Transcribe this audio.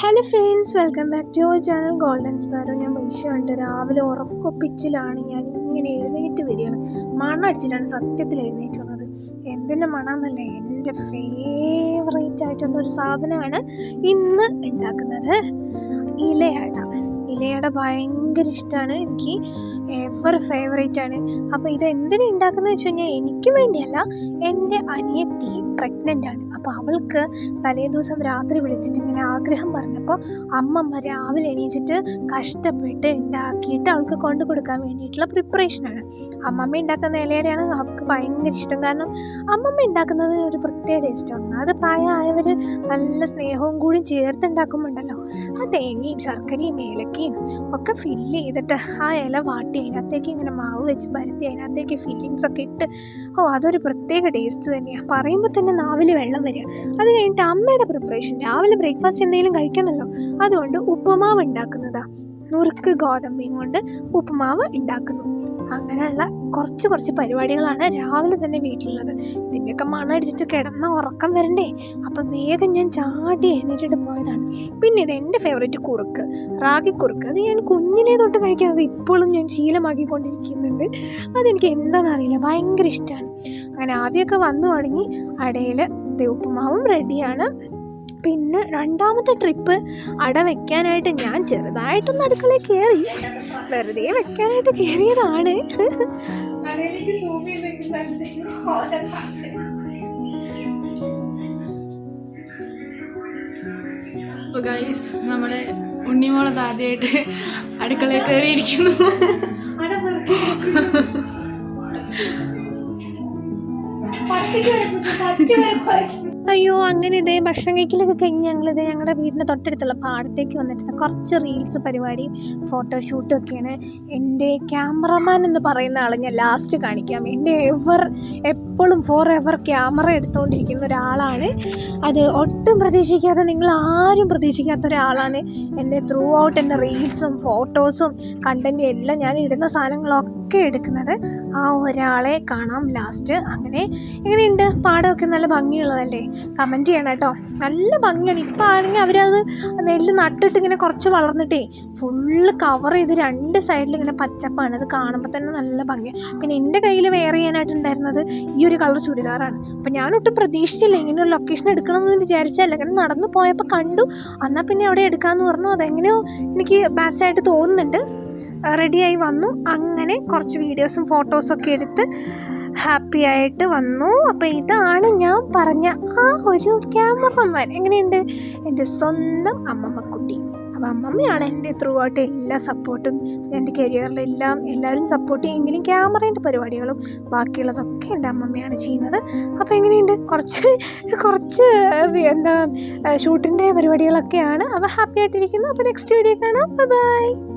Hello friends welcome back to our channel golden sparrow ഞാൻ വൈഷുണ്ട് രാവിലെ ഉറക്കൊപ്പിച്ചിലാണ് ഞാൻ ഇങ്ങനെ എഴുന്നേറ്റ് വരികയാണ്. മണം സത്യത്തിൽ എഴുന്നേറ്റ് വന്നത്. എന്തിന്റെ മണമെന്നല്ല എന്റെ ഫേവറേറ്റ് ആയിട്ടുള്ള ഒരു സാധനമാണ് ഇന്ന് ഉണ്ടാക്കുന്നത് ഇലയട. ഇലയട ഭയങ്കര ഇഷ്ടമാണ് എനിക്ക് എവർ ഫേവറേറ്റ് ആണ്. അപ്പോൾ ഇത് എന്തിനാണ് ഉണ്ടാക്കുന്നത് വെച്ച് കഴിഞ്ഞാൽ എനിക്ക് വേണ്ടിയല്ല എന്റെ അനിയത്തി പ്രഗ്നന്റ് ആണ്. അപ്പോൾ അവൾക്ക് തലേ ദിവസം രാത്രി വിളിച്ചിട്ട് ഇങ്ങനെ ആഗ്രഹം പറഞ്ഞപ്പോൾ അമ്മമ്മ രാവിലെ എണീച്ചിട്ട് കഷ്ടപ്പെട്ട് ഉണ്ടാക്കിയിട്ട് അവൾക്ക് കൊണ്ടു കൊടുക്കാൻ വേണ്ടിയിട്ടുള്ള പ്രിപ്പറേഷനാണ് അമ്മമ്മ ഉണ്ടാക്കുന്ന ഇലയുടെയാണ് അവൾക്ക് ഭയങ്കര ഇഷ്ടം. കാരണം അമ്മമ്മ ഉണ്ടാക്കുന്നതിന് ഒരു പ്രത്യേക ടേസ്റ്റ് ഒന്നാമത് പ്രായമായവർ നല്ല സ്നേഹവും കൂടി ചേർത്ത് ഉണ്ടാക്കുമ്പോണ്ടല്ലോ ആ തേങ്ങയും ശർക്കരയും ഏലക്കയും ഒക്കെ ഫില്ല് ചെയ്തിട്ട് ആ ഇല വാട്ടി അതിനകത്തേക്ക് ഇങ്ങനെ മാവ് വെച്ച് പരത്തി അതിനകത്തേക്ക് ഫില്ലിങ്സ് ഒക്കെ ഇട്ട്. ഓ അതൊരു പ്രത്യേക ടേസ്റ്റ് തന്നെയാണ് പറയുമ്പോൾ തന്നെ നാവിൽ വെള്ളം വരിക. അത് കഴിഞ്ഞിട്ട് അമ്മയുടെ പ്രിപ്പറേഷൻ രാവിലെ ബ്രേക്ക്ഫാസ്റ്റ് എന്തെങ്കിലും കഴിക്കണമല്ലോ? അതുകൊണ്ട് ഉപ്പുമാവ് ഉണ്ടാക്കുന്നതാ. നുറുക്ക് ഗോതമ്പയും കൊണ്ട് ഉപ്പുമാവ് ഉണ്ടാക്കുന്നു. അങ്ങനെയുള്ള കുറച്ച് കുറച്ച് പരിപാടികളാണ് രാവിലെ തന്നെ വീട്ടിലുള്ളത്. ഇതിന്റെയൊക്കെ മണടിച്ചിട്ട് കിടന്ന ഉറക്കം വരണ്ടേ? അപ്പം വേഗം ഞാൻ ചാടി എഴുന്നേറ്റിട്ട് പോയതാണ്. പിന്നെ ഇത് എന്റെ ഫേവറേറ്റ് കുറുക്ക് റാഗി കുറുക്ക്. അത് ഞാൻ കുഞ്ഞിനെ തൊട്ട് കഴിക്കുന്നത് ഇപ്പോഴും ഞാൻ ശീലമാക്കിക്കൊണ്ടിരിക്കുന്നുണ്ട്. അതെനിക്ക് എന്താണെന്നറിയില്ല. ഭയങ്കര ഇഷ്ടമാണ് അങ്ങനെ ആവിയൊക്കെ വന്നു തുടങ്ങി. അടയിൽ ഉപ്പുമാവും റെഡിയാണ്. പിന്നെ രണ്ടാമത്തെ ട്രിപ്പ് അട വെക്കാനായിട്ട് ഞാൻ ചെറുതായിട്ടൊന്ന് അടുക്കളയിൽ കയറി വെറുതെ വെക്കാനായിട്ട് കയറിയതാണ് ഗൈസ് നമ്മുടെ ഉണ്ണിമോളത് ആദ്യമായിട്ട് അടുക്കളയിൽ കയറിയിരിക്കുന്നു അയ്യോ അങ്ങനെ ഇതേ ഭക്ഷണം കഴിക്കലൊക്കെ കഴിഞ്ഞ് ഞങ്ങളിത് ഞങ്ങളുടെ വീടിന്റെ തൊട്ടടുത്തുള്ള പാടത്തേക്ക് വന്നിട്ട് കുറച്ച് റീൽസ് പരിപാടിയും ഫോട്ടോഷൂട്ടും ഒക്കെയാണ്. എന്റെ ക്യാമറമാൻ എന്ന് പറയുന്ന ആളെ ഞാൻ ലാസ്റ്റ് കാണിക്കാം. എന്റെ എവർ എപ്പോഴും ഫോർ എവർ ക്യാമറ എടുത്തുകൊണ്ടിരിക്കുന്ന ഒരാളാണ്. അത് ഒട്ടും പ്രതീക്ഷിക്കാതെ നിങ്ങൾ ആരും പ്രതീക്ഷിക്കാത്ത ഒരാളാണ്. എന്റെ ത്രൂ ഔട്ട് എന്റെ റീൽസും ഫോട്ടോസും കണ്ടന്റും എല്ലാം ഞാൻ ഇടുന്ന സാധനങ്ങളൊക്കെ എടുക്കുന്നത്. ആ ഒരാളെ കാണാം ലാസ്റ്റ് അങ്ങനെ എങ്ങനെയുണ്ട്? പാടമൊക്കെ നല്ല ഭംഗിയുള്ളതല്ലേ? കമന്റ് ചെയ്യണം കേട്ടോ. നല്ല ഭംഗിയാണ്. ഇപ്പം ആണെങ്കിൽ അവരത് നെല്ല് നട്ടിട്ട് ഇങ്ങനെ കുറച്ച് വളർന്നിട്ടേ ഫുള്ള് കവർ ചെയ്ത് രണ്ട് സൈഡിൽ ഇങ്ങനെ പച്ചപ്പാണ്. അത് കാണുമ്പോൾ തന്നെ നല്ല ഭംഗിയാണ് പിന്നെ എന്റെ കയ്യിൽ വെയർ ചെയ്യാനായിട്ടുണ്ടായിരുന്നത് ഈ ഒരു കളർ ചുരിദാറാണ്. അപ്പം ഞാനൊട്ടും പ്രതീക്ഷിച്ചില്ല ഇങ്ങനെ ഒരു ലൊക്കേഷൻ എടുക്കണമെന്ന് വിചാരിച്ചല്ല അങ്ങനെ നടന്നു പോയപ്പോൾ കണ്ടു. എന്നാൽ പിന്നെ അവിടെ എടുക്കാമെന്ന് പറഞ്ഞു. അതെങ്ങനെയോ എനിക്ക് ബാച്ചായിട്ട് തോന്നുന്നുണ്ട്. റെഡിയായി വന്നു. അങ്ങനെ കുറച്ച് വീഡിയോസും ഫോട്ടോസൊക്കെ എടുത്ത് ഹാപ്പി ആയിട്ട് വന്നു. അപ്പോൾ ഇതാണ് ഞാൻ പറഞ്ഞ ആ ഒരു ക്യാമറമാൻ എങ്ങനെയുണ്ട്? എന്റെ സ്വന്തം അമ്മമ്മക്കുട്ടി. അപ്പോൾ അമ്മമ്മയാണ് എന്റെ ത്രൂ ഔട്ട് എല്ലാ സപ്പോർട്ടും എന്റെ കരിയറിലെല്ലാം എല്ലാവരും സപ്പോർട്ട് ചെയ്യുമെങ്കിലും ക്യാമറേന്റെ പരിപാടികളും ബാക്കിയുള്ളതൊക്കെ എന്റെ അമ്മമ്മയാണ് ചെയ്യുന്നത്. അപ്പോൾ എങ്ങനെയുണ്ട്? കുറച്ച് കുറച്ച് എന്താ ഷൂട്ടിന്റെ പരിപാടികളൊക്കെയാണ്. അപ്പോൾ ഹാപ്പി ആയിട്ടിരിക്കുന്നു. അപ്പോൾ നെക്സ്റ്റ് വീഡിയോ കാണാം. ബൈ